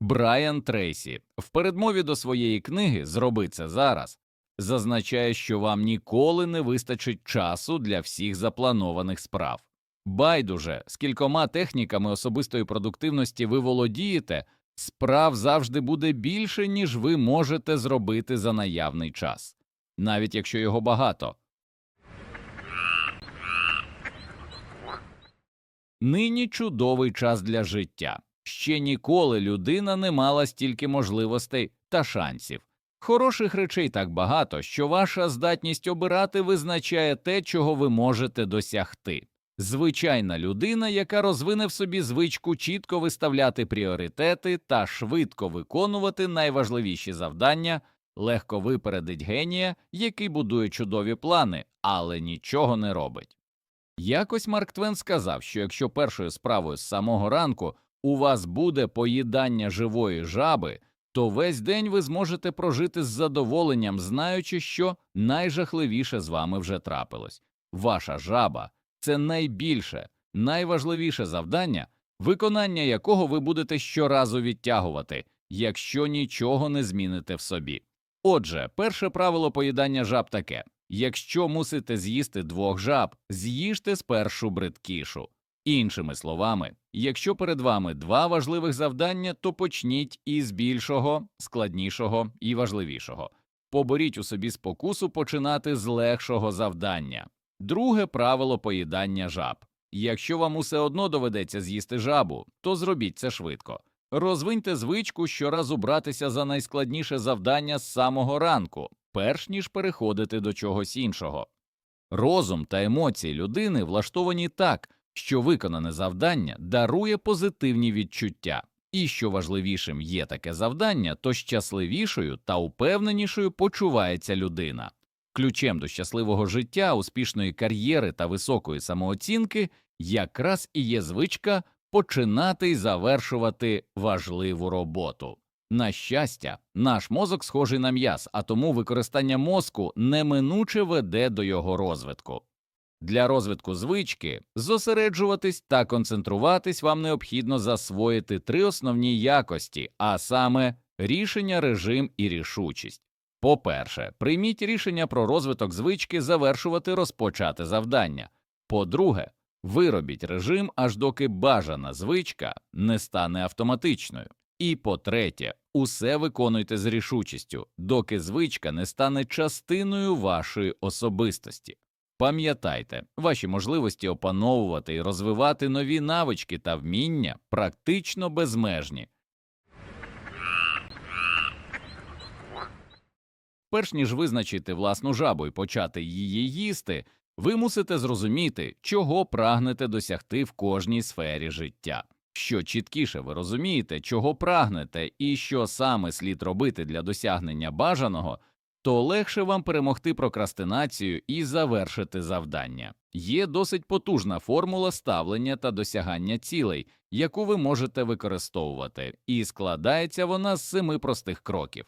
Брайан Трейсі в передмові до своєї книги Зроби це зараз зазначає, що вам ніколи не вистачить часу для всіх запланованих справ. Байдуже, з кількома техніками особистої продуктивності ви володієте, справ завжди буде більше, ніж ви можете зробити за наявний час, навіть якщо його багато. Нині чудовий час для життя. Ще ніколи людина не мала стільки можливостей та шансів. Хороших речей так багато, що ваша здатність обирати визначає те, чого ви можете досягти. Звичайна людина, яка розвине в собі звичку чітко виставляти пріоритети та швидко виконувати найважливіші завдання, легко випередить генія, який будує чудові плани, але нічого не робить. Якось Марк Твен сказав, що якщо першою справою з самого ранку у вас буде поїдання живої жаби, то весь день ви зможете прожити з задоволенням, знаючи, що найжахливіше з вами вже трапилось. Ваша жаба це найбільше, найважливіше завдання, виконання якого ви будете щоразу відтягувати, якщо нічого не зміните в собі. Отже, перше правило поїдання жаб таке якщо мусите з'їсти двох жаб, з'їжте спершу бридкішу. Іншими словами, якщо перед вами два важливих завдання, то почніть із більшого, складнішого і важливішого. Поборіть у собі спокусу починати з легшого завдання. Друге правило поїдання жаб. Якщо вам усе одно доведеться з'їсти жабу, то зробіть це швидко. Розвиньте звичку щоразу братися за найскладніше завдання з самого ранку, перш ніж переходити до чогось іншого. Розум та емоції людини влаштовані так, що виконане завдання дарує позитивні відчуття, і що важливішим є таке завдання, то щасливішою та упевненішою почувається людина. Ключем до щасливого життя, успішної кар'єри та високої самооцінки якраз і є звичка починати й завершувати важливу роботу. На щастя, наш мозок схожий на м'яз, а тому використання мозку неминуче веде до його розвитку. Для розвитку звички зосереджуватись та концентруватись вам необхідно засвоїти три основні якості, а саме рішення, режим і рішучість. По-перше, прийміть рішення про розвиток звички завершувати розпочати завдання. По-друге, виробіть режим, аж доки бажана звичка не стане автоматичною. І по-третє, усе виконуйте з рішучістю, доки звичка не стане частиною вашої особистості. Пам'ятайте, ваші можливості опановувати і розвивати нові навички та вміння практично безмежні. Перш ніж визначити власну жабу і почати її їсти, ви мусите зрозуміти, чого прагнете досягти в кожній сфері життя. Що чіткіше ви розумієте, чого прагнете і що саме слід робити для досягнення бажаного, то легше вам перемогти прокрастинацію і завершити завдання. Є досить потужна формула ставлення та досягання цілей, яку ви можете використовувати, і складається вона з семи простих кроків.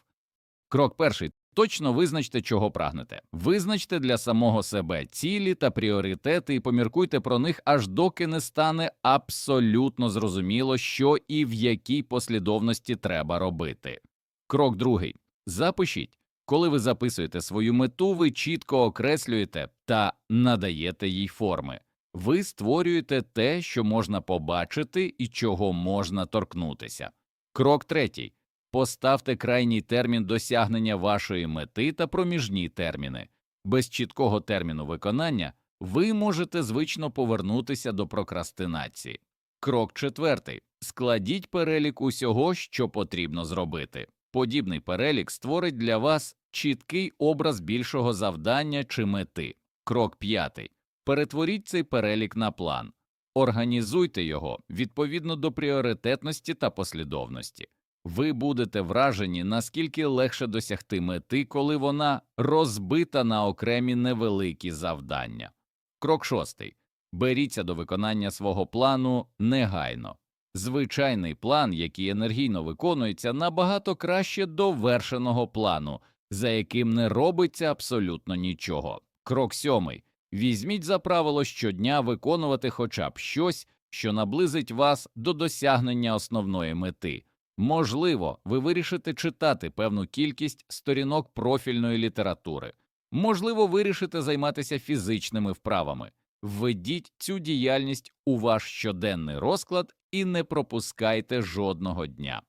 Крок перший. Точно визначте, чого прагнете. Визначте для самого себе цілі та пріоритети і поміркуйте про них, аж доки не стане абсолютно зрозуміло, що і в якій послідовності треба робити. Крок другий. Запишіть. Коли ви записуєте свою мету, ви чітко окреслюєте та надаєте їй форми. Ви створюєте те, що можна побачити і чого можна торкнутися. Крок третій. Поставте крайній термін досягнення вашої мети та проміжні терміни. Без чіткого терміну виконання ви можете звично повернутися до прокрастинації. Крок четвертий. Складіть перелік усього, що потрібно зробити. Подібний перелік створить для вас чіткий образ більшого завдання чи мети. Крок п'ятий. Перетворіть цей перелік на план. Організуйте його відповідно до пріоритетності та послідовності. Ви будете вражені, наскільки легше досягти мети, коли вона розбита на окремі невеликі завдання. Крок шостий. Беріться до виконання свого плану негайно. Звичайний план, який енергійно виконується, набагато краще довершеного плану, за яким не робиться абсолютно нічого. Крок сьомий. Візьміть за правило щодня виконувати хоча б щось, що наблизить вас до досягнення основної мети. Можливо, ви вирішите читати певну кількість сторінок профільної літератури, можливо, вирішите займатися фізичними вправами. Введіть цю діяльність у ваш щоденний розклад і не пропускайте жодного дня.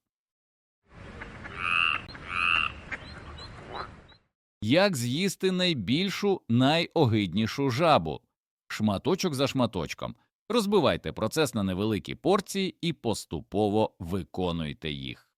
Як з'їсти найбільшу, найогиднішу жабу? Шматочок за шматочком. Розбивайте процес на невеликі порції і поступово виконуйте їх.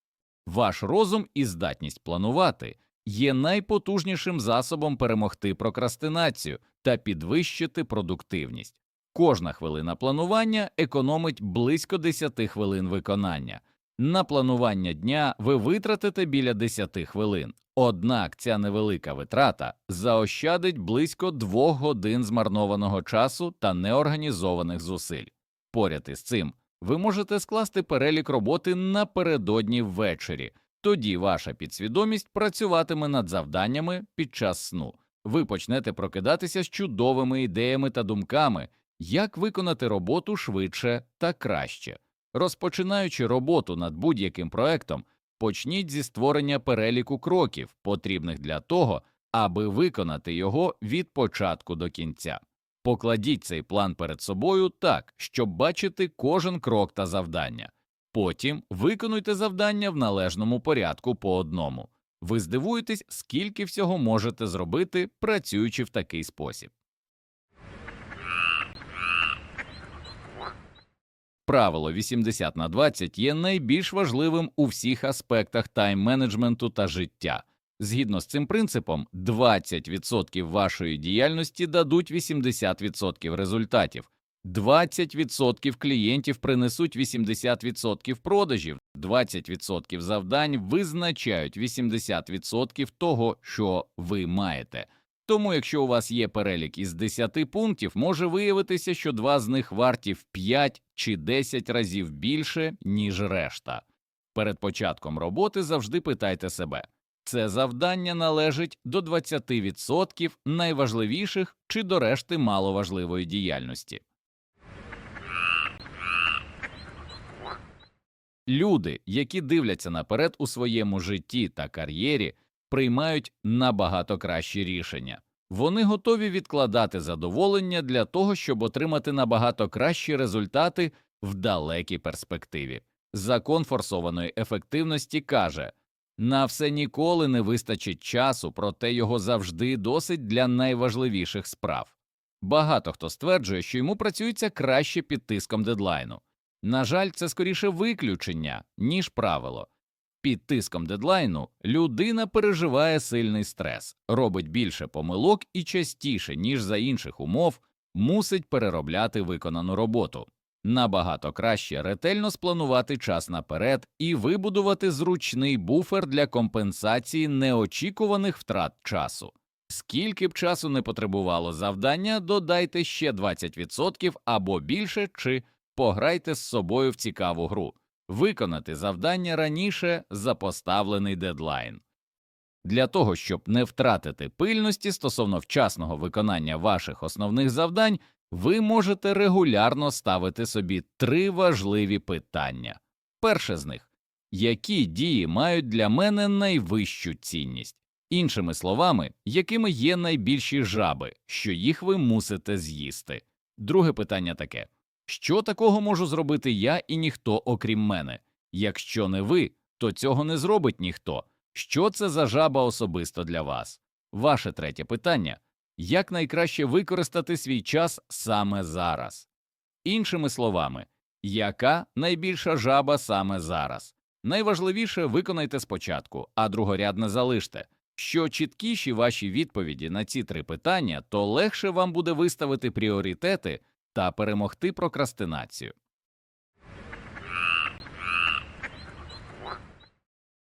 Ваш розум і здатність планувати є найпотужнішим засобом перемогти прокрастинацію та підвищити продуктивність. Кожна хвилина планування економить близько 10 хвилин виконання. На планування дня ви витратите біля 10 хвилин. Однак ця невелика витрата заощадить близько 2 годин змарнованого часу та неорганізованих зусиль. Поряд із цим ви можете скласти перелік роботи напередодні ввечері. Тоді ваша підсвідомість працюватиме над завданнями під час сну. Ви почнете прокидатися з чудовими ідеями та думками, як виконати роботу швидше та краще. Розпочинаючи роботу над будь-яким проектом, почніть зі створення переліку кроків, потрібних для того, аби виконати його від початку до кінця. Покладіть цей план перед собою так, щоб бачити кожен крок та завдання. Потім виконуйте завдання в належному порядку по одному. Ви здивуєтесь, скільки всього можете зробити, працюючи в такий спосіб. Правило 80 на 20 є найбільш важливим у всіх аспектах тайм-менеджменту та життя. Згідно з цим принципом, 20% вашої діяльності дадуть 80% результатів, 20% клієнтів принесуть 80% продажів, 20% завдань визначають 80% того, що ви маєте. Тому, якщо у вас є перелік із 10 пунктів, може виявитися, що два з них варті в 5 чи 10 разів більше, ніж решта. Перед початком роботи завжди питайте себе це завдання належить до 20% найважливіших чи до решти маловажливої діяльності. Люди, які дивляться наперед у своєму житті та кар'єрі, приймають набагато кращі рішення. Вони готові відкладати задоволення для того, щоб отримати набагато кращі результати в далекій перспективі. Закон форсованої ефективності каже на все ніколи не вистачить часу, проте його завжди досить для найважливіших справ. Багато хто стверджує, що йому працюється краще під тиском дедлайну. На жаль, це скоріше виключення, ніж правило. Під тиском дедлайну людина переживає сильний стрес, робить більше помилок і частіше, ніж за інших умов, мусить переробляти виконану роботу. Набагато краще ретельно спланувати час наперед і вибудувати зручний буфер для компенсації неочікуваних втрат часу. Скільки б часу не потребувало завдання, додайте ще 20% або більше, чи пограйте з собою в цікаву гру виконати завдання раніше за поставлений дедлайн. Для того, щоб не втратити пильності стосовно вчасного виконання ваших основних завдань, ви можете регулярно ставити собі три важливі питання. Перше з них які дії мають для мене найвищу цінність, іншими словами, якими є найбільші жаби, що їх ви мусите з'їсти. Друге питання таке що такого можу зробити я і ніхто окрім мене? Якщо не ви, то цього не зробить ніхто. Що це за жаба особисто для вас? Ваше третє питання як найкраще використати свій час саме зараз? Іншими словами, яка найбільша жаба саме зараз? Найважливіше виконайте спочатку, а другорядне залиште. Що чіткіші ваші відповіді на ці три питання, то легше вам буде виставити пріоритети та перемогти прокрастинацію.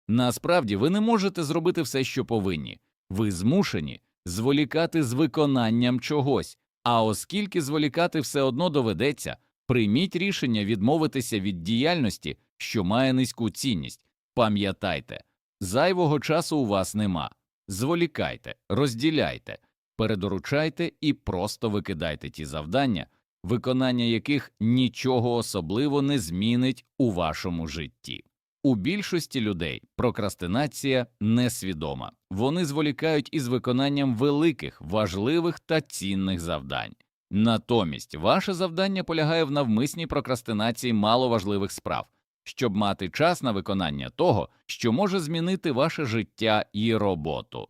Насправді ви не можете зробити все, що повинні, ви змушені зволікати з виконанням чогось, а оскільки зволікати все одно доведеться, прийміть рішення відмовитися від діяльності, що має низьку цінність. Пам'ятайте, зайвого часу у вас нема. Зволікайте, розділяйте, передоручайте і просто викидайте ті завдання, виконання яких нічого особливо не змінить у вашому житті. У більшості людей прокрастинація несвідома. Вони зволікають із виконанням великих, важливих та цінних завдань. Натомість ваше завдання полягає в навмисній прокрастинації маловажливих справ, щоб мати час на виконання того, що може змінити ваше життя і роботу.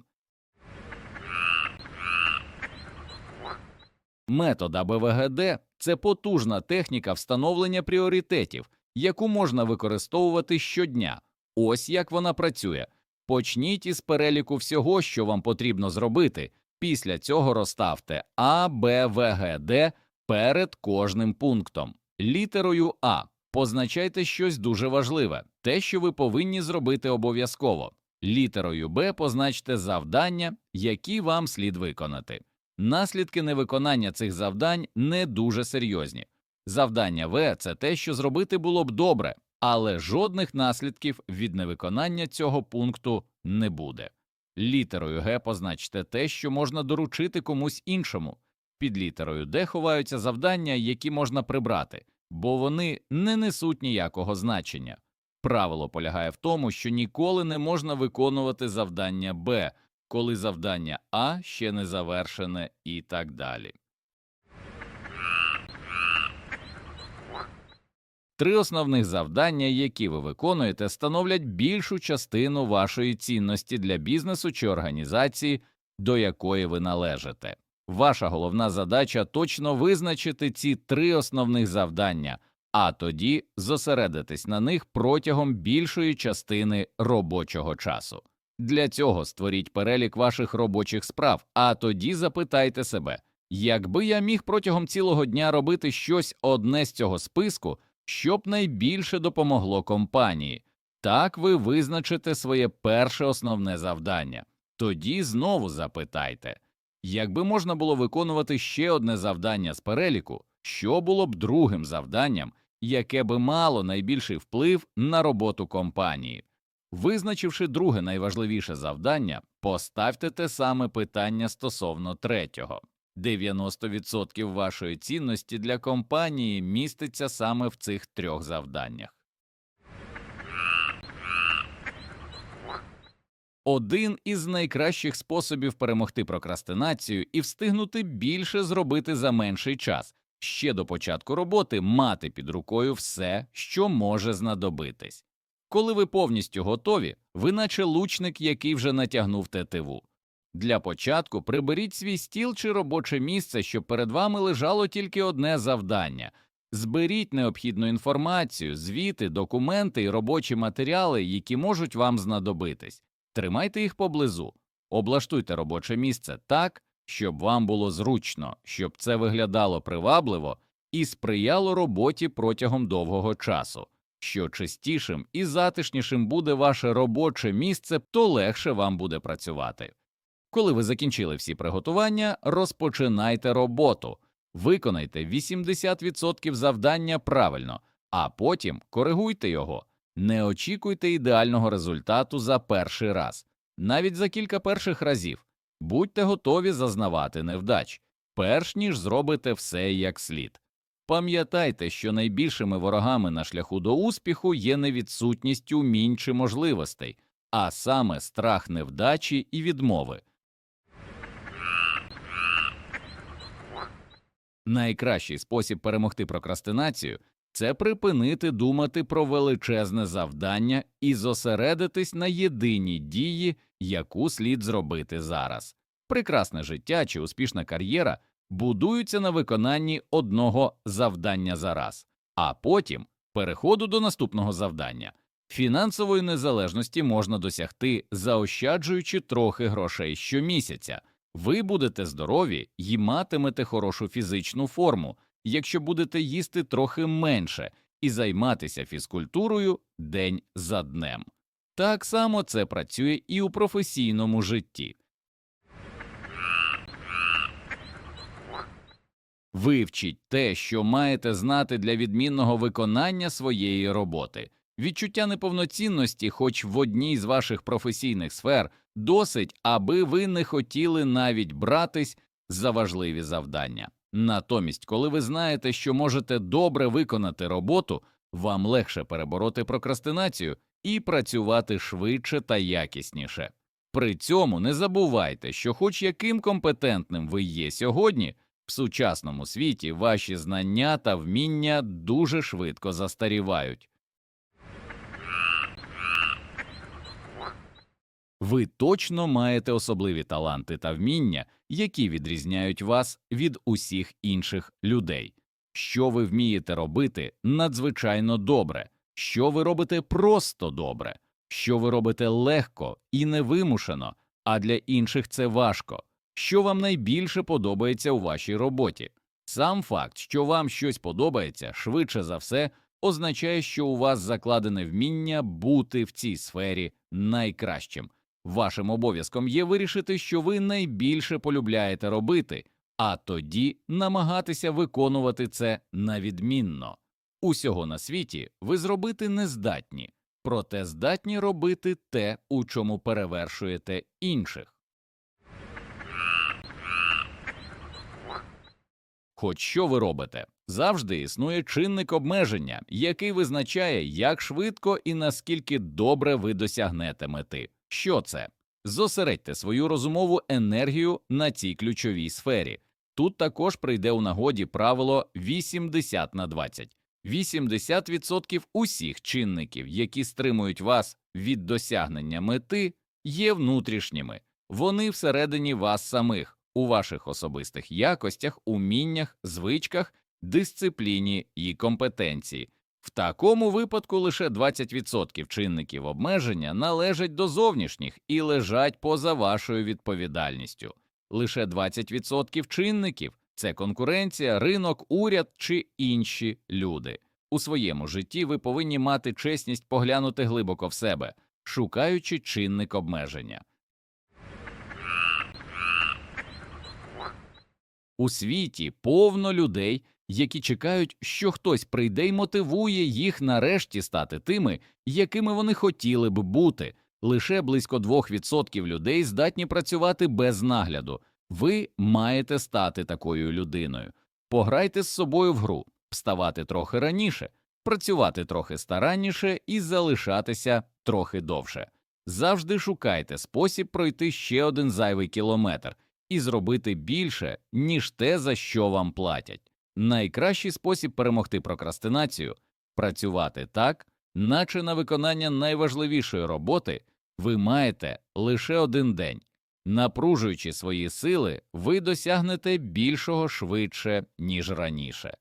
Метод АБВГД – це потужна техніка встановлення пріоритетів, яку можна використовувати щодня. Ось як вона працює. Почніть із переліку всього, що вам потрібно зробити. Після цього розставте А, Б, В, Д перед кожним пунктом. Літерою А позначайте щось дуже важливе, те, що ви повинні зробити обов'язково. Літерою Б позначте завдання, які вам слід виконати. Наслідки невиконання цих завдань не дуже серйозні. Завдання В це те, що зробити було б добре, але жодних наслідків від невиконання цього пункту не буде. Літерою Г позначте те, що можна доручити комусь іншому. Під літерою Д ховаються завдання, які можна прибрати, бо вони не несуть ніякого значення. Правило полягає в тому, що ніколи не можна виконувати завдання Б, коли завдання А ще не завершене і так далі. Три основних завдання, які ви виконуєте, становлять більшу частину вашої цінності для бізнесу чи організації, до якої ви належите. Ваша головна задача точно визначити ці три основних завдання, а тоді зосередитись на них протягом більшої частини робочого часу. Для цього створіть перелік ваших робочих справ, а тоді запитайте себе, якби я міг протягом цілого дня робити щось одне з цього списку, щоб найбільше допомогло компанії. Так ви визначите своє перше основне завдання. Тоді знову запитайте, якби можна було виконувати ще одне завдання з переліку, що було б другим завданням, яке би мало найбільший вплив на роботу компанії. Визначивши друге найважливіше завдання, поставте те саме питання стосовно третього. 90% вашої цінності для компанії міститься саме в цих трьох завданнях. Один із найкращих способів перемогти прокрастинацію і встигнути більше зробити за менший час ще до початку роботи мати під рукою все, що може знадобитись. Коли ви повністю готові, ви наче лучник, який вже натягнув тетиву. Для початку приберіть свій стіл чи робоче місце, щоб перед вами лежало тільки одне завдання. Зберіть необхідну інформацію, звіти, документи і робочі матеріали, які можуть вам знадобитись. Тримайте їх поблизу, облаштуйте робоче місце так, щоб вам було зручно, щоб це виглядало привабливо і сприяло роботі протягом довгого часу. Що чистішим і затишнішим буде ваше робоче місце, то легше вам буде працювати. Коли ви закінчили всі приготування, розпочинайте роботу, виконайте 80% завдання правильно, а потім коригуйте його. Не очікуйте ідеального результату за перший раз, навіть за кілька перших разів. Будьте готові зазнавати невдач, перш ніж зробите все як слід. Пам'ятайте, що найбільшими ворогами на шляху до успіху є не відсутність умінь чи можливостей, а саме страх невдачі і відмови. Найкращий спосіб перемогти прокрастинацію це припинити думати про величезне завдання і зосередитись на єдиній дії, яку слід зробити зараз. Прекрасне життя чи успішна кар'єра будуються на виконанні одного завдання за раз, а потім переходу до наступного завдання. Фінансової незалежності можна досягти, заощаджуючи трохи грошей щомісяця. Ви будете здорові і матимете хорошу фізичну форму, якщо будете їсти трохи менше і займатися фізкультурою день за днем. Так само це працює і у професійному житті. Вивчіть те, що маєте знати для відмінного виконання своєї роботи. Відчуття неповноцінності, хоч в одній з ваших професійних сфер, досить, аби ви не хотіли навіть братись за важливі завдання. Натомість, коли ви знаєте, що можете добре виконати роботу, вам легше перебороти прокрастинацію і працювати швидше та якісніше. При цьому не забувайте, що, хоч яким компетентним ви є сьогодні, в сучасному світі ваші знання та вміння дуже швидко застарівають. Ви точно маєте особливі таланти та вміння, які відрізняють вас від усіх інших людей. Що ви вмієте робити надзвичайно добре, що ви робите просто добре, що ви робите легко і невимушено, а для інших це важко. Що вам найбільше подобається у вашій роботі? Сам факт, що вам щось подобається, швидше за все, означає, що у вас закладене вміння бути в цій сфері найкращим. Вашим обов'язком є вирішити, що ви найбільше полюбляєте робити, а тоді намагатися виконувати це навідмінно. Усього на світі ви зробити не здатні, проте здатні робити те, у чому перевершуєте інших. Хоч що ви робите, завжди існує чинник обмеження, який визначає, як швидко і наскільки добре ви досягнете мети. Що це? Зосередьте свою розумову енергію на цій ключовій сфері. Тут також прийде у нагоді правило 80 на 20. 80% усіх чинників, які стримують вас від досягнення мети, є внутрішніми. Вони всередині вас самих, у ваших особистих якостях, уміннях, звичках, дисципліні і компетенції. В такому випадку лише 20% чинників обмеження належать до зовнішніх і лежать поза вашою відповідальністю. Лише 20% чинників це конкуренція, ринок, уряд чи інші люди. У своєму житті ви повинні мати чесність поглянути глибоко в себе, шукаючи чинник обмеження. У світі повно людей, які чекають, що хтось прийде й мотивує їх нарешті стати тими, якими вони хотіли б бути. Лише близько 2% людей здатні працювати без нагляду. Ви маєте стати такою людиною. Пограйте з собою в гру, вставати трохи раніше, працювати трохи старанніше і залишатися трохи довше. Завжди шукайте спосіб пройти ще один зайвий кілометр і зробити більше, ніж те, за що вам платять. Найкращий спосіб перемогти прокрастинацію працювати так, наче на виконання найважливішої роботи ви маєте лише один день. Напружуючи свої сили, ви досягнете більшого швидше, ніж раніше.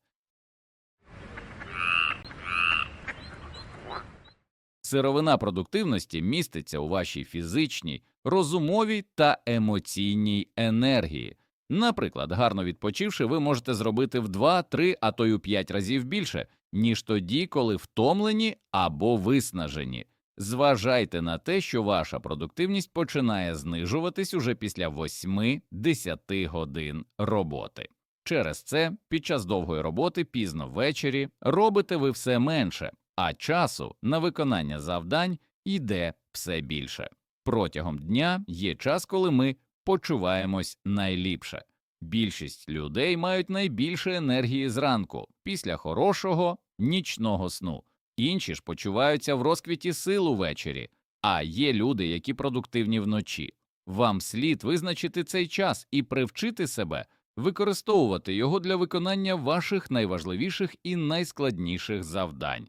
Сировина продуктивності міститься у вашій фізичній, розумовій та емоційній енергії. Наприклад, гарно відпочивши, ви можете зробити в 2, 3, а то й у 5 разів більше, ніж тоді, коли втомлені або виснажені. Зважайте на те, що ваша продуктивність починає знижуватись уже після 8-10 годин роботи. Через це під час довгої роботи пізно ввечері робите ви все менше, а часу на виконання завдань йде все більше. Протягом дня є час, коли ми почуваємось найліпше. Більшість людей мають найбільше енергії зранку після хорошого нічного сну. Інші ж почуваються в розквіті сил увечері, а є люди, які продуктивні вночі. Вам слід визначити цей час і привчити себе використовувати його для виконання ваших найважливіших і найскладніших завдань.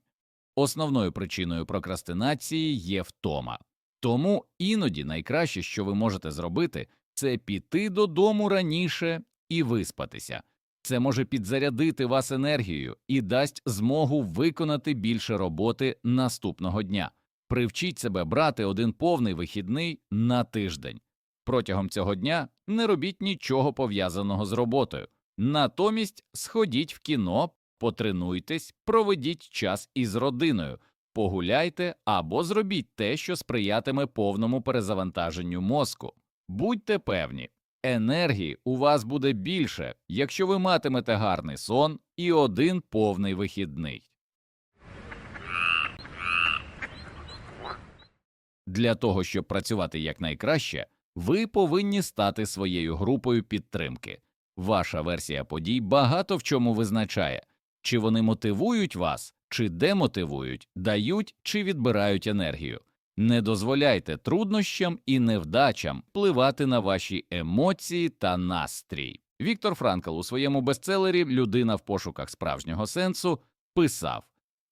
Основною причиною прокрастинації є втома. Тому іноді найкраще, що ви можете зробити, це піти додому раніше і виспатися. Це може підзарядити вас енергією і дасть змогу виконати більше роботи наступного дня. Привчіть себе брати один повний вихідний на тиждень. Протягом цього дня не робіть нічого пов'язаного з роботою. Натомість сходіть в кіно, потренуйтесь, проведіть час із родиною, погуляйте або зробіть те, що сприятиме повному перезавантаженню мозку. Будьте певні, енергії у вас буде більше, якщо ви матимете гарний сон і один повний вихідний. Для того, щоб працювати якнайкраще, ви повинні стати своєю групою підтримки. Ваша версія подій багато в чому визначає, чи вони мотивують вас, чи демотивують, дають чи відбирають енергію. Не дозволяйте труднощам і невдачам впливати на ваші емоції та настрій. Віктор Франкл у своєму бестселері Людина в пошуках справжнього сенсу писав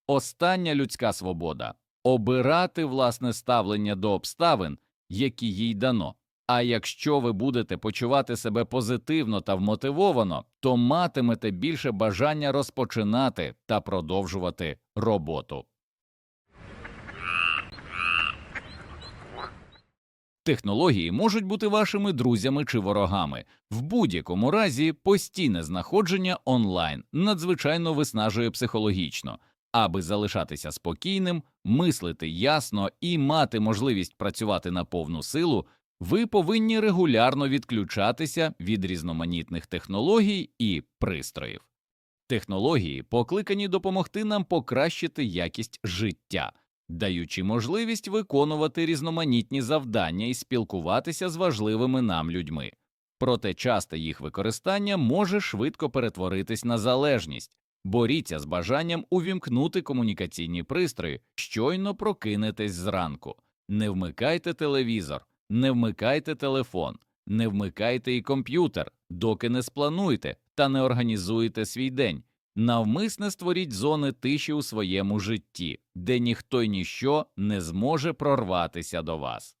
Остання людська свобода обирати власне ставлення до обставин, які їй дано. А якщо ви будете почувати себе позитивно та вмотивовано, то матимете більше бажання розпочинати та продовжувати роботу. Технології можуть бути вашими друзями чи ворогами. В будь-якому разі постійне знаходження онлайн надзвичайно виснажує психологічно. Аби залишатися спокійним, мислити ясно і мати можливість працювати на повну силу, ви повинні регулярно відключатися від різноманітних технологій і пристроїв. Технології покликані допомогти нам покращити якість життя, даючи можливість виконувати різноманітні завдання і спілкуватися з важливими нам людьми. Проте часте їх використання може швидко перетворитись на залежність. Боріться з бажанням увімкнути комунікаційні пристрої, щойно прокинетесь зранку. Не вмикайте телевізор, не вмикайте телефон, не вмикайте і комп'ютер, доки не сплануєте та не організуєте свій день. Навмисне створіть зони тиші у своєму житті, де ніхто й ніщо не зможе прорватися до вас.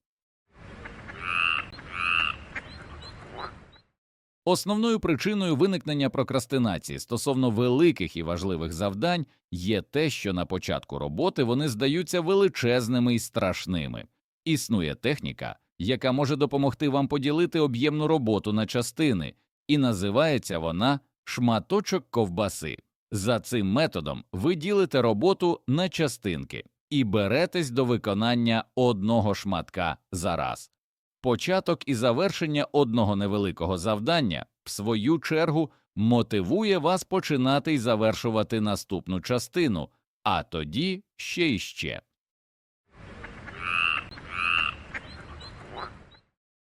Основною причиною виникнення прокрастинації стосовно великих і важливих завдань є те, що на початку роботи вони здаються величезними і страшними. Існує техніка, яка може допомогти вам поділити об'ємну роботу на частини, і називається вона шматочок ковбаси. За цим методом ви ділите роботу на частинки і беретесь до виконання одного шматка за раз. Початок і завершення одного невеликого завдання, в свою чергу, мотивує вас починати і завершувати наступну частину, а тоді ще й ще.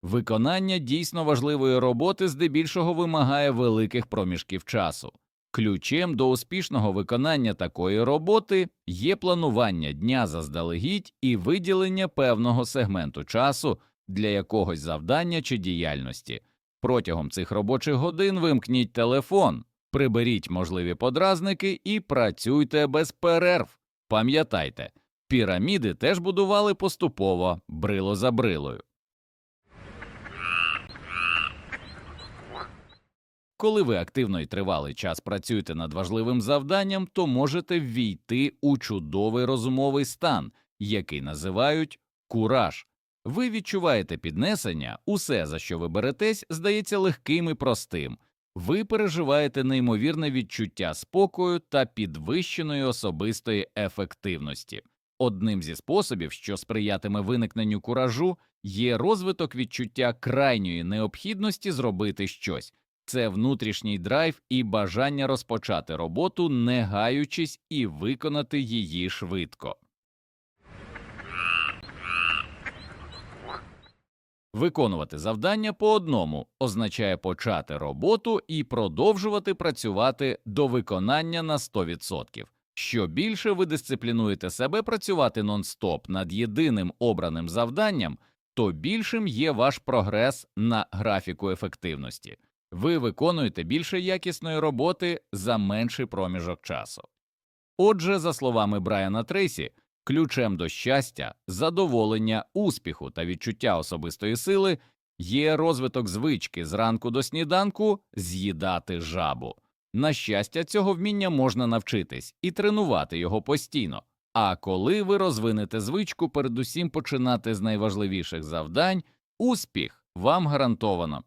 Виконання дійсно важливої роботи здебільшого вимагає великих проміжків часу. Ключем до успішного виконання такої роботи є планування дня заздалегідь і виділення певного сегменту часу для якогось завдання чи діяльності. Протягом цих робочих годин вимкніть телефон, приберіть можливі подразники і працюйте без перерв. Пам'ятайте, піраміди теж будували поступово, брило за брилою. Коли ви активно і тривалий час працюєте над важливим завданням, то можете ввійти у чудовий розумовий стан, який називають кураж. Ви відчуваєте піднесення, усе, за що ви беретесь, здається легким і простим. Ви переживаєте неймовірне відчуття спокою та підвищеної особистої ефективності. Одним зі способів, що сприятиме виникненню куражу, є розвиток відчуття крайньої необхідності зробити щось. Це внутрішній драйв і бажання розпочати роботу, не гаючись і виконати її швидко. Виконувати завдання по одному означає почати роботу і продовжувати працювати до виконання на 100%. Що більше ви дисциплінуєте себе працювати нон-стоп над єдиним обраним завданням, то більшим є ваш прогрес на графіку ефективності. Ви виконуєте більше якісної роботи за менший проміжок часу. Отже, за словами Брайана Трейсі, ключем до щастя, задоволення, успіху та відчуття особистої сили є розвиток звички зранку до сніданку з'їдати жабу. На щастя, цього вміння можна навчитись і тренувати його постійно. А коли ви розвинете звичку, передусім починати з найважливіших завдань, успіх вам гарантовано.